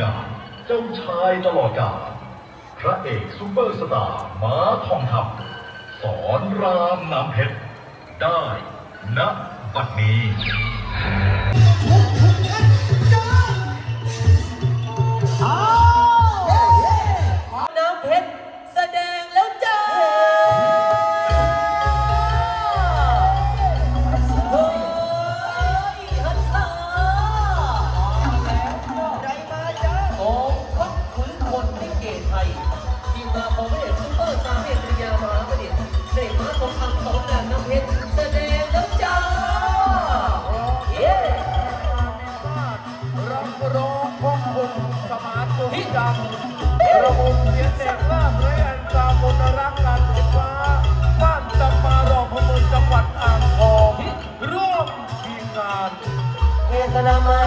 งานเจ้าชายตลอดกาลพระเอกซูเปอร์สตาร์ม้าทองคำสอนรามน้ำเพชรได้ณบัดนี้ ทีมมาของพระเอกซุปเปอร์สามเหลี่ยมริยามาประเดี๋ยวเด็กมาทองคำสองด่นน้ำเพชรแสดงน้ำใจเย้รับรองของผมสมานตุจังระบบเสียงเด็กล่าเรยนตามบนรักการไฟฟ้าบ้านจำปาดอกพมืจังหวัดอ่างทองร่วมทีมงานเอสนามา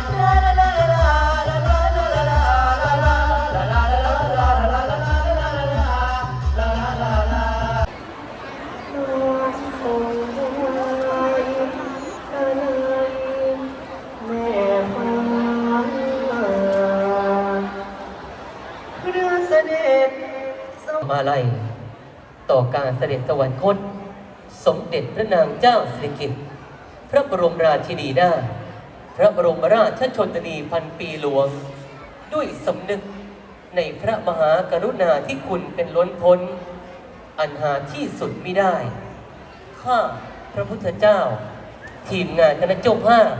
มาลัยต่อการเสด็จสวรรคต สมเด็จพระนางเจ้าสิริกิติ์พระบรมราชินีนาถพระบรมราชชนนีพันปีหลวง ด้วยสำนึกในพระมหากรุณาธิคุณเป็นล้นพ้น อันหาที่สุดไม่ได้ ข้าพระพุทธเจ้า ทีมงานคณะเจ้าภาพ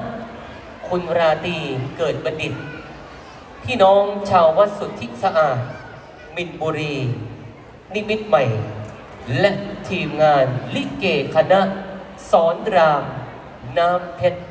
คุณราตีเกิดบัณฑิต พี่น้องชาววัดสุทธิสะอาด มินบุรี นิมิตใหม่ และทีมงานลิเกคณะสอนราม น้ำเพชร